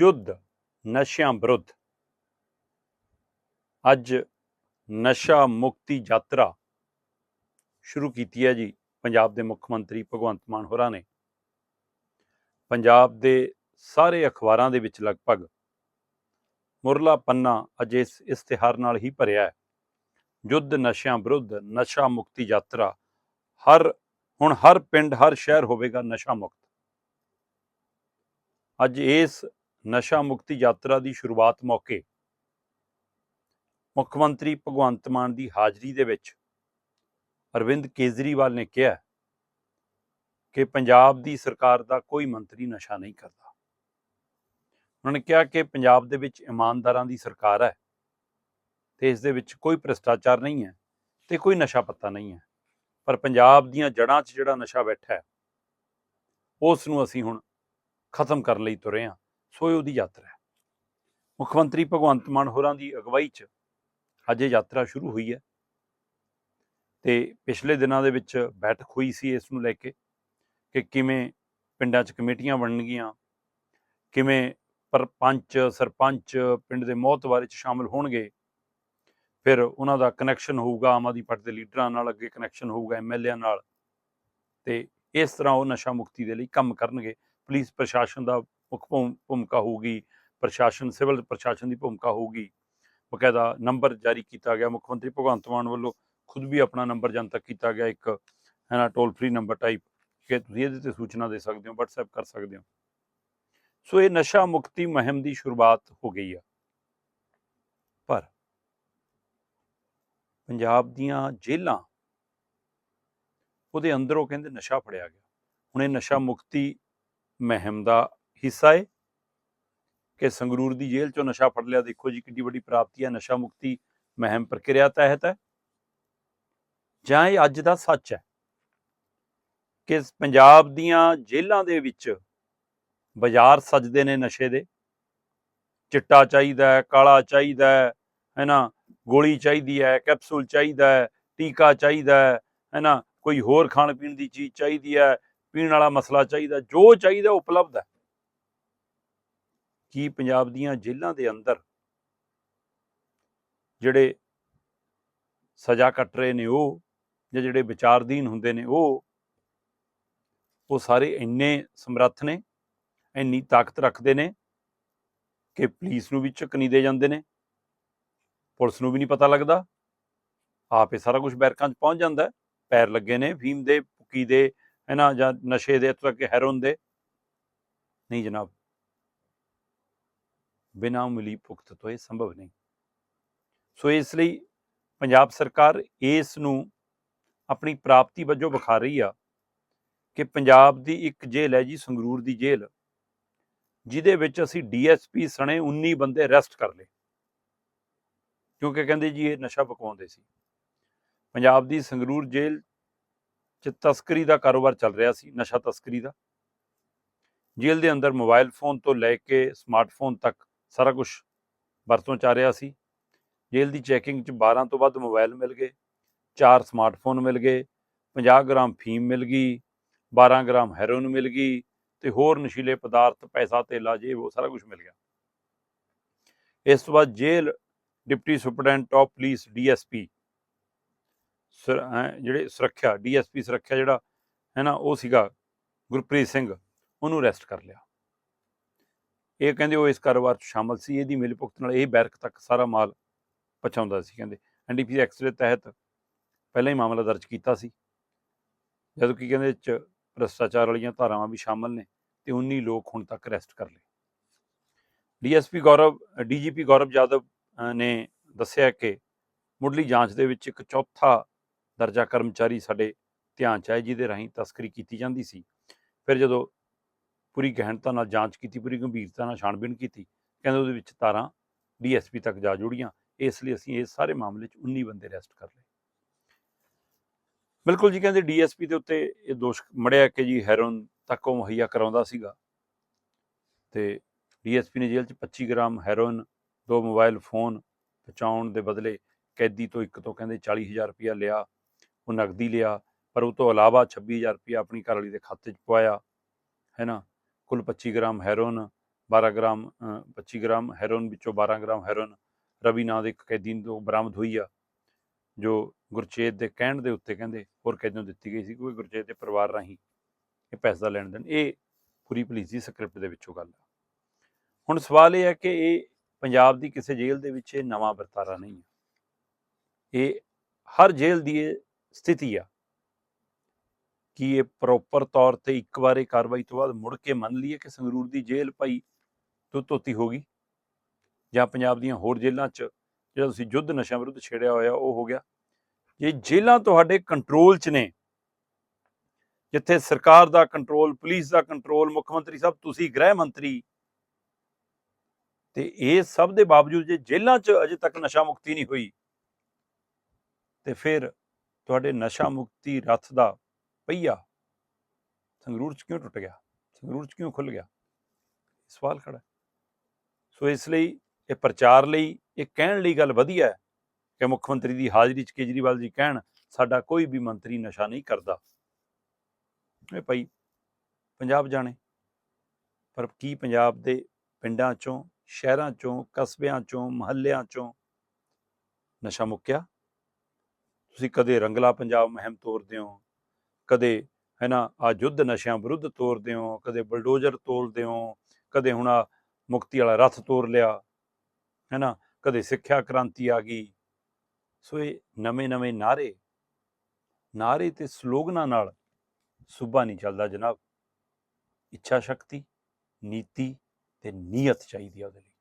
ਯੁੱਧ ਨਸ਼ਿਆਂ ਵਿਰੁੱਧ। ਅੱਜ ਨਸ਼ਾ ਮੁਕਤੀ ਯਾਤਰਾ ਸ਼ੁਰੂ ਕੀਤੀ ਹੈ ਜੀ, ਪੰਜਾਬ ਦੇ ਮੁੱਖ ਮੰਤਰੀ ਭਗਵੰਤ ਮਾਨ ਹੋਰਾਂ ਨੇ। ਪੰਜਾਬ ਦੇ ਸਾਰੇ ਅਖਬਾਰਾਂ ਦੇ ਵਿੱਚ ਲਗਭਗ ਮੁਰਲਾ ਪੰਨਾ ਅੱਜ ਇਸ ਇਸ਼ਤਿਹਾਰ ਨਾਲ ਹੀ ਭਰਿਆ ਹੈ। ਯੁੱਧ ਨਸ਼ਿਆਂ ਵਿਰੁੱਧ ਨਸ਼ਾ ਮੁਕਤੀ ਯਾਤਰਾ ਹਰ, ਹੁਣ ਹਰ ਪਿੰਡ, ਹਰ ਸ਼ਹਿਰ ਹੋਵੇਗਾ ਨਸ਼ਾ ਮੁਕਤ। ਅੱਜ ਇਸ ਨਸ਼ਾ ਮੁਕਤੀ ਯਾਤਰਾ ਦੀ ਸ਼ੁਰੂਆਤ ਮੌਕੇ। ਮੁੱਖ ਮੰਤਰੀ ਭਗਵੰਤ ਮਾਨ ਦੀ ਹਾਜ਼ਰੀ ਦੇ ਵਿੱਚ ਅਰਵਿੰਦ ਕੇਜਰੀਵਾਲ ਨੇ ਕਿਹਾ ਕਿ ਪੰਜਾਬ ਦੀ ਸਰਕਾਰ ਦਾ ਕੋਈ ਮੰਤਰੀ ਨਸ਼ਾ ਨਹੀਂ ਕਰਦਾ। ਉਹਨਾਂ ਨੇ ਕਿਹਾ ਕਿ ਪੰਜਾਬ ਦੇ ਵਿੱਚ ਇਮਾਨਦਾਰਾਂ ਦੀ ਸਰਕਾਰ ਹੈ ਤੇ ਇਸ ਦੇ ਵਿੱਚ ਕੋਈ ਭ੍ਰਿਸ਼ਟਾਚਾਰ ਨਹੀਂ ਹੈ ਤੇ ਕੋਈ ਨਸ਼ਾ ਪੱਤਾ ਨਹੀਂ ਹੈ। ਪਰ ਪੰਜਾਬ ਦੀਆਂ ਜੜ੍ਹਾਂ 'ਚ ਜਿਹੜਾ ਨਸ਼ਾ ਬੈਠਾ ਹੈ, ਉਸ ਨੂੰ ਅਸੀਂ ਹੁਣ ਖਤਮ ਕਰਨ ਲਈ ਤੁਰੇ ਹਾਂ। ਸੋਏ ਉਹਦੀ ਯਾਤਰਾ ਹੈ। ਮੁੱਖ ਮੰਤਰੀ ਭਗਵੰਤ ਮਾਨ ਹੋਰਾਂ ਦੀ ਅਗਵਾਈ 'ਚ ਅੱਜ ਇਹ ਯਾਤਰਾ ਸ਼ੁਰੂ ਹੋਈ ਹੈ। ਤੇ ਪਿਛਲੇ ਦਿਨਾਂ ਦੇ ਵਿੱਚ ਬੈਠਕ ਹੋਈ ਸੀ ਇਸ ਨੂੰ ਲੈ ਕੇ ਕਿ ਕਿਵੇਂ ਪਿੰਡਾਂ 'ਚ ਕਮੇਟੀਆਂ ਬਣਨਗੀਆਂ, ਕਿਵੇਂ ਸਰਪੰਚ ਸਰਪੰਚ ਪਿੰਡ ਦੇ ਮੋਹਤਵਾਰ 'ਚ ਸ਼ਾਮਲ ਹੋਣਗੇ, ਫਿਰ ਉਹਨਾਂ ਦਾ ਕਨੈਕਸ਼ਨ ਹੋਊਗਾ, ਆਮ ਆਦਮੀ ਪਾਰਟੀ ਦੇ ਲੀਡਰਾਂ ਨਾਲ ਅੱਗੇ ਕਨੈਕਸ਼ਨ ਹੋਊਗਾ ਐਮਐਲਏਆਂ ਨਾਲ। ਤੇ ਇਸ ਤਰ੍ਹਾਂ ਉਹ ਨਸ਼ਾ ਮੁਕਤੀ ਦੇ ਲਈ ਕੰਮ ਕਰਨਗੇ। ਪੁਲਿਸ ਪ੍ਰਸ਼ਾਸਨ ਦਾ ਮੁੱਖ ਭੂਮ- ਭੂਮਿਕਾ ਹੋਊਗੀ, ਪ੍ਰਸ਼ਾਸਨ, ਸਿਵਲ ਪ੍ਰਸ਼ਾਸਨ ਦੀ ਭੂਮਿਕਾ ਹੋਊਗੀ। ਬਕਾਇਦਾ ਨੰਬਰ ਜਾਰੀ ਕੀਤਾ ਗਿਆ। ਮੁੱਖ ਮੰਤਰੀ ਭਗਵੰਤ ਮਾਨ ਵੱਲੋਂ ਖੁਦ ਵੀ ਆਪਣਾ ਨੰਬਰ ਜਨਤਕ ਕੀਤਾ ਗਿਆ। ਇੱਕ, ਹੈ ਨਾ ਟੋਲ ਫ੍ਰੀ ਨੰਬਰ ਟਾਈਪ ਕਿ ਤੁਸੀਂ ਇਹਦੇ ਤੇ ਸੂਚਨਾ ਦੇ ਸਕਦੇ ਹੋ, WhatsApp ਕਰ ਸਕਦੇ ਹੋ। ਸੋ ਇਹ ਨਸ਼ਾ ਮੁਕਤੀ ਮੁਹਿੰਮ ਦੀ ਸ਼ੁਰੂਆਤ ਹੋ ਗਈ ਆ। ਪਰ ਪੰਜਾਬ ਦੀਆਂ ਜੇਲ੍ਹਾਂ, ਉਹਦੇ ਅੰਦਰੋਂ ਕਹਿੰਦੇ ਨਸ਼ਾ ਫੜਿਆ ਗਿਆ। ਹੁਣ ਇਹ ਨਸ਼ਾ ਮੁਕਤੀ ਮੁਹਿੰਮ ਦਾ ਹਿੱਸਾ ਹੈ ਕਿ ਸੰਗਰੂਰ ਦੀ ਜੇਲ੍ਹ ਚੋਂ ਨਸ਼ਾ ਫੜ ਲਿਆ। ਦੇਖੋ ਜੀ ਕਿੰਨੀ ਵੱਡੀ ਪ੍ਰਾਪਤੀ ਹੈ। ਨਸ਼ਾ ਮੁਕਤੀ ਮਹਿਮ ਪ੍ਰਕਿਰਿਆ ਤਹਿਤ ਹੈ। ਜਾਂ ਇਹ ਅੱਜ ਦਾ ਸੱਚ ਹੈ ਕਿ ਪੰਜਾਬ ਦੀਆਂ ਜੇਲ੍ਹਾਂ ਦੇ ਵਿੱਚ ਬਾਜ਼ਾਰ ਸਜਦੇ ਨੇ ਨਸ਼ੇ ਦੇ। ਚਿੱਟਾ ਚਾਹੀਦਾ ਹੈ, ਕਾਲਾ ਚਾਹੀਦਾ ਹੈ ਹੈ ਨਾ ਗੋਲੀ ਚਾਹੀਦੀ ਹੈ, ਕੈਪਸੂਲ ਚਾਹੀਦਾ ਹੈ, ਟੀਕਾ ਚਾਹੀਦਾ ਹੈ ਹੈ ਨਾ ਕੋਈ ਹੋਰ ਖਾਣ ਪੀਣ ਦੀ ਚੀਜ਼ ਚਾਹੀਦੀ ਹੈ, ਪੀਣ ਵਾਲਾ ਮਸਲਾ ਚਾਹੀਦਾ, ਜੋ ਚਾਹੀਦਾ ਉਪਲਬਧ ਹੈ। ਕੀ ਪੰਜਾਬ ਦੀਆਂ ਜੇਲ੍ਹਾਂ ਦੇ ਅੰਦਰ ਜਿਹੜੇ ਸਜ਼ਾ ਕੱਟ ਰਹੇ ਨੇ ਉਹ ਜਾਂ ਜਿਹੜੇ ਵਿਚਾਰਧੀਨ ਹੁੰਦੇ ਨੇ ਉਹ ਉਹ ਸਾਰੇ ਇੰਨੇ ਸਮਰੱਥ ਨੇ, ਇੰਨੀ ਤਾਕਤ ਰੱਖਦੇ ਨੇ ਕਿ ਪੁਲਿਸ ਨੂੰ ਵੀ ਝੁਕ ਨਹੀਂ ਦੇ ਜਾਂਦੇ ਨੇ। ਪੁਲਿਸ ਨੂੰ ਵੀ ਨਹੀਂ ਪਤਾ ਲੱਗਦਾ। ਆਪੇ ਸਾਰਾ ਕੁਝ ਬੈਰਕਾਂ 'ਚ ਪਹੁੰਚ ਜਾਂਦਾ। ਪੈਰ ਲੱਗੇ ਨੇ ਫੀਮ ਦੇ, ਭੁੱਕੀ ਦੇ, ਹੈ ਨਾ, ਜਾਂ ਨਸ਼ੇ ਦੇ, ਇੱਥੋਂ ਤੱਕ ਹੈਰੋਨ ਦੇ। ਨਹੀਂ ਜਨਾਬ ਬਿਨਾਂ ਮਿਲੀ ਭੁਗਤ ਤੋਂ ਇਹ ਸੰਭਵ ਨਹੀਂ। ਸੋ ਇਸ ਲਈ ਪੰਜਾਬ ਸਰਕਾਰ ਇਸ ਨੂੰ ਆਪਣੀ ਪ੍ਰਾਪਤੀ ਵਜੋਂ ਵਿਖਾ ਰਹੀ ਆ ਕਿ ਪੰਜਾਬ ਦੀ ਇੱਕ ਜੇਲ੍ਹ ਹੈ ਜੀ, ਸੰਗਰੂਰ ਦੀ ਜੇਲ੍ਹ, ਜਿਹਦੇ ਵਿੱਚ ਅਸੀਂ ਡੀਐਸਪੀ ਸਣੇ 19 ਬੰਦੇ ਅਰੈਸਟ ਕਰ ਲਏ। ਕਿਉਂਕਿ ਕਹਿੰਦੇ ਜੀ ਇਹ ਨਸ਼ਾ ਪਕਾਉਂਦੇ ਸੀ। ਪੰਜਾਬ ਦੀ ਸੰਗਰੂਰ ਜੇਲ੍ਹ ਚ ਤਸਕਰੀ ਦਾ ਕਾਰੋਬਾਰ ਚੱਲ ਰਿਹਾ ਸੀ, ਨਸ਼ਾ ਤਸਕਰੀ ਦਾ। ਜੇਲ੍ਹ ਦੇ ਅੰਦਰ ਮੋਬਾਈਲ ਫੋਨ ਤੋਂ ਲੈ ਕੇ ਸਮਾਰਟਫੋਨ ਤੱਕ ਸਾਰਾ ਕੁਝ ਵਰਤੋਂ ਚ ਆ ਰਿਹਾ ਸੀ। ਜੇਲ੍ਹ ਦੀ ਚੈਕਿੰਗ ਚ 12 ਤੋਂ ਵੱਧ ਮੋਬਾਈਲ ਮਿਲ ਗਏ, ਚਾਰ ਸਮਾਰਟਫੋਨ ਮਿਲ ਗਏ 50 ਗ੍ਰਾਮ ਫੀਮ ਮਿਲ ਗਈ 12 ਗ੍ਰਾਮ ਹੈਰੋਇਨ ਮਿਲ ਗਈ ਤੇ ਹੋਰ ਨਸ਼ੀਲੇ ਪਦਾਰਥ, ਪੈਸਾ, ਤੇਲਾ ਜੇ ਉਹ ਸਾਰਾ ਕੁਝ ਮਿਲ ਗਿਆ। ਇਸ ਤੋਂ ਬਾਅਦ ਜੇਲ੍ਹ deputy superintendent top police DSP ਜਿਹੜੇ ਸੁਰੱਖਿਆ ਡੀਐਸਪੀ ਸੁਰੱਖਿਆ ਜਿਹੜਾ ਹੈ ਨਾ ਉਹ ਸੀਗਾ ਗੁਰਪ੍ਰੀਤ ਸਿੰਘ, ਉਹਨੂੰ ਅਰੈਸਟ ਕਰ ਲਿਆ। ਇਹ ਕਹਿੰਦੇ ਉਹ ਇਸ ਕਾਰੋਬਾਰ 'ਚ ਸ਼ਾਮਲ ਸੀ, ਇਹਦੀ ਮਿਲ ਭੁਗਤ ਨਾਲ ਇਹ ਬੈਰਕ ਤੱਕ ਸਾਰਾ ਮਾਲ ਪਹੁੰਚਾਉਂਦਾ ਸੀ ਕਹਿੰਦੇ। ਐਨਡੀਪੀ ਐਕਟ ਦੇ ਤਹਿਤ ਪਹਿਲਾਂ ਹੀ ਮਾਮਲਾ ਦਰਜ ਕੀਤਾ ਸੀ। ਜਦੋਂ ਕਿ ਕਹਿੰਦੇ 'ਚ ਭ੍ਰਿਸ਼ਟਾਚਾਰ ਵਾਲੀਆਂ ਧਾਰਾਵਾਂ ਵੀ ਸ਼ਾਮਲ ਨੇ ਤੇ 19 ਲੋਕ ਹੁਣ ਤੱਕ ਅਰੈਸਟ ਕਰ ਲਏ। ਡੀਐਸਪੀ ਗੌਰਵ, ਡੀਜੀਪੀ ਗੌਰਵ ਯਾਦਵ ਨੇ ਦੱਸਿਆ ਕਿ ਮੁੱਢਲੀ ਜਾਂਚ ਦੇ ਵਿੱਚ ਇੱਕ ਚੌਥਾ ਦਰਜਾ ਕਰਮਚਾਰੀ ਸਾਡੇ ਧਿਆਨ ਚ ਆਇਆ ਜਿਹਦੇ ਰਾਹੀਂ ਤਸਕਰੀ ਕੀਤੀ ਜਾਂਦੀ ਸੀ। ਫਿਰ ਜਦੋਂ ਪੂਰੀ ਗਹਿਣਤਾ ਨਾਲ ਜਾਂਚ ਕੀਤੀ, ਪੂਰੀ ਗੰਭੀਰਤਾ ਨਾਲ ਛਾਣਬੀਣ ਕੀਤੀ, ਕਹਿੰਦੇ ਉਹਦੇ ਵਿੱਚ ਤਾਰਾਂ ਡੀਐਸਪੀ ਤੱਕ ਜਾ ਜੁੜੀਆਂ, ਇਸ ਲਈ ਅਸੀਂ ਇਸ ਸਾਰੇ ਮਾਮਲੇ 'ਚ 19 ਬੰਦੇ ਅਰੈਸਟ ਕਰ ਲਏ। ਬਿਲਕੁਲ ਜੀ, ਕਹਿੰਦੇ ਡੀਐਸਪੀ ਦੇ ਉੱਤੇ ਇਹ ਦੋਸ਼ ਮੜਿਆ ਕਿ ਜੀ ਹੈਰੋਨ ਤੱਕ ਉਹ ਮੁਹੱਈਆ ਕਰਾਉਂਦਾ ਸੀਗਾ ਤੇ ਡੀਐਸਪੀ ਨੇ ਜੇਲ੍ਹ 'ਚ 25 ਗ੍ਰਾਮ ਹੈਰੋਇਨ, ਦੋ ਮੋਬਾਈਲ ਫੋਨ ਪਹੁੰਚਾਉਣ ਦੇ ਬਦਲੇ ਕੈਦੀ ਤੋਂ ਇੱਕ ਤੋਂ ਕਹਿੰਦੇ 40000 ਰੁਪਇਆ ਲਿਆ, ਉਹ ਨਗਦੀ ਲਿਆ, ਪਰ ਉਹ ਤੋਂ ਇਲਾਵਾ 26000 ਰੁਪਇਆ ਆਪਣੀ ਘਰਵਾਲੀ ਦੇ ਖਾਤੇ 'ਚ ਪਵਾਇਆ, ਹੈ ਨਾ? ਕੁੱਲ 25 ਗ੍ਰਾਮ ਹੈਰੋਇਨ 12 ਗ੍ਰਾਮ ਅ, 25 ਗ੍ਰਾਮ ਹੈਰੋਇਨ ਵਿੱਚੋਂ 12 ਗ੍ਰਾਮ ਹੈਰੋਇਨ ਰਵੀ ਨਾਂ ਦੇ ਇੱਕ ਕੈਦੀ ਤੋਂ ਬਰਾਮਦ ਹੋਈ ਆ ਜੋ ਗੁਰਚੇਤ ਦੇ ਕਹਿਣ ਦੇ ਉੱਤੇ ਕਹਿੰਦੇ ਹੋਰ ਕੈਦੀਆਂ ਨੂੰ ਦਿੱਤੀ ਗਈ ਸੀ ਕਿਉਂਕਿ ਗੁਰਚੇਤ ਦੇ ਪਰਿਵਾਰ ਰਾਹੀਂ ਇਹ ਪੈਸੇ ਦਾ ਲੈਣ ਦੇਣ। ਇਹ ਪੂਰੀ ਪੁਲਿਸ ਦੀ ਸਕ੍ਰਿਪਟ ਦੇ ਵਿੱਚੋਂ ਗੱਲ ਆ। ਹੁਣ ਸਵਾਲ ਇਹ ਹੈ ਕਿ ਇਹ ਪੰਜਾਬ ਦੀ ਕਿਸੇ ਜੇਲ੍ਹ ਦੇ ਵਿੱਚ ਇਹ ਨਵਾਂ ਵਰਤਾਰਾ ਨਹੀਂ ਹੈ ਇਹ ਹਰ ਜੇਲ੍ਹ ਦੀ ਇਹ ਸਥਿਤੀ ਆ। ਕਿ ਇਹ ਪ੍ਰੋਪਰ ਤੌਰ ਤੇ ਇੱਕ ਵਾਰ ਇਹ ਕਾਰਵਾਈ ਤੋਂ ਬਾਅਦ ਮੁੜ ਕੇ ਮੰਨ ਲਈਏ ਕਿ ਸੰਗਰੂਰ ਦੀ ਜੇਲ੍ਹ ਭਾਈ ਤੋਂ ਧੋਤੀ ਹੋ ਗਈ ਜਾਂ ਪੰਜਾਬ ਦੀਆਂ ਹੋਰ ਜੇਲ੍ਹਾਂ 'ਚ ਜਿਹੜਾ ਤੁਸੀਂ ਯੁੱਧ ਨਸ਼ਾ ਵਿਰੁੱਧ ਛੇੜਿਆ ਹੋਇਆ ਉਹ ਹੋ ਗਿਆ। ਜੇ ਜੇਲ੍ਹਾਂ ਤੁਹਾਡੇ ਕੰਟਰੋਲ 'ਚ ਨੇ, ਜਿੱਥੇ ਸਰਕਾਰ ਦਾ ਕੰਟਰੋਲ ਪੁਲਿਸ ਦਾ ਕੰਟਰੋਲ ਮੁੱਖ ਮੰਤਰੀ ਸਾਹਿਬ, ਤੁਸੀਂ ਗ੍ਰਹਿ ਮੰਤਰੀ, ਤੇ ਇਹ ਸਭ ਦੇ ਬਾਵਜੂਦ ਜੇ ਜੇਲ੍ਹਾਂ 'ਚ ਅਜੇ ਤੱਕ ਨਸ਼ਾ ਮੁਕਤੀ ਨਹੀਂ ਹੋਈ, ਤੇ ਫਿਰ ਤੁਹਾਡੇ ਨਸ਼ਾ ਮੁਕਤੀ ਰੱਥ ਦਾ ਪਹੀਆ ਸੰਗਰੂਰ 'ਚ ਕਿਉਂ ਟੁੱਟ ਗਿਆ ਸੰਗਰੂਰ 'ਚ ਕਿਉਂ ਖੁੱਲ ਗਿਆ ਸਵਾਲ ਖੜਾ ਸੋ ਇਸ ਲਈ ਇਹ ਪ੍ਰਚਾਰ ਲਈ ਇਹ ਕਹਿਣ ਲਈ ਗੱਲ ਵਧੀਆ ਹੈ ਕਿ ਮੁੱਖ ਮੰਤਰੀ ਦੀ ਹਾਜ਼ਰੀ 'ਚ ਕੇਜਰੀਵਾਲ ਜੀ ਕਹਿਣ ਸਾਡਾ ਕੋਈ ਵੀ ਮੰਤਰੀ ਨਸ਼ਾ ਨਹੀਂ ਕਰਦਾ ਇਹ ਭਾਈ ਪੰਜਾਬ ਜਾਣੇ ਪਰ ਕੀ ਪੰਜਾਬ ਦੇ ਪਿੰਡਾਂ 'ਚੋਂ ਸ਼ਹਿਰਾਂ 'ਚੋਂ ਕਸਬਿਆਂ 'ਚੋਂ ਮਹੱਲਿਆਂ 'ਚੋਂ ਨਸ਼ਾ ਮੁੱਕਿਆ ਤੁਸੀਂ ਕਦੇ ਰੰਗਲਾ ਪੰਜਾਬ ਮੁਹਿੰਮ ਤੋਰਦੇ ਹੋ ਕਦੇ ਹੈ ਨਾ ਆ ਯੁੱਧ ਨਸ਼ਿਆਂ ਵਿਰੁੱਧ ਤੋਰਦੇ ਹੋ ਕਦੇ ਬਲਡੋਜ਼ਰ ਤੋਲਦੇ ਹੋ ਕਦੇ ਹੁਣ ਆ ਮੁਕਤੀ ਵਾਲਾ ਰਥ ਤੋਰ ਲਿਆ ਹੈ ਨਾ ਕਦੇ ਸਿੱਖਿਆ ਕ੍ਰਾਂਤੀ ਆ ਗਈ। ਸੋ ਇਹ ਨਵੇਂ ਨਵੇਂ ਨਾਰੇ ਨਾਰੇ ਤੇ ਸਲੋਗਨਾਂ ਨਾਲ ਸੂਬਾ ਨਹੀਂ ਚੱਲਦਾ ਜਨਾਬ। ਇੱਛਾ ਸ਼ਕਤੀ, ਨੀਤੀ ਤੇ ਨੀਅਤ ਚਾਹੀਦੀ ਆ ਉਹਦੇ ਲਈ।